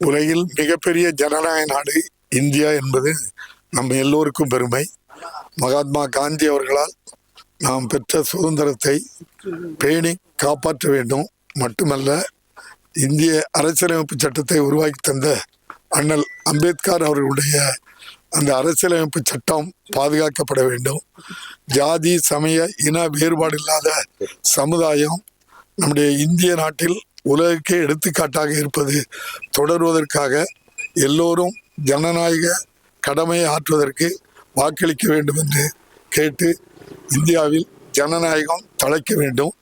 உலகில் மிகப்பெரிய ஜனநாயக நாடு இந்தியா என்பது நம்ம எல்லோருக்கும் பெருமை. மகாத்மா காந்தி அவர்களால் நாம் பெற்ற சுதந்திரத்தை பேணி காப்பாற்ற வேண்டும். மட்டுமல்ல இந்திய அரசியலமைப்பு சட்டத்தை உருவாக்கி தந்த அண்ணல் அம்பேத்கர் அவர்களுடைய அந்த அரசியலமைப்பு சட்டம் பாதுகாக்கப்பட வேண்டும். ஜாதி சமய இன வேறுபாடு இல்லாத சமுதாயம் நம்முடைய இந்திய நாட்டில் உலகுக்கே எடுத்துக்காட்டாக இருப்பது தொடர்வதற்காக எல்லோரும் ஜனநாயக கடமையை ஆற்றுவதற்கு வாக்களிக்க வேண்டும் என்று கேட்டு இந்தியாவில் ஜனநாயகம் தழைக்க வேண்டும்.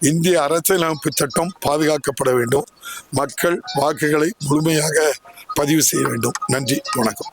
இந்திய அரசியலமைப்பு சட்டம் பாதுகாக்கப்பட வேண்டும். மக்கள் வாக்குகளை முழுமையாக பதிவு செய்ய வேண்டும். நன்றி வணக்கம்.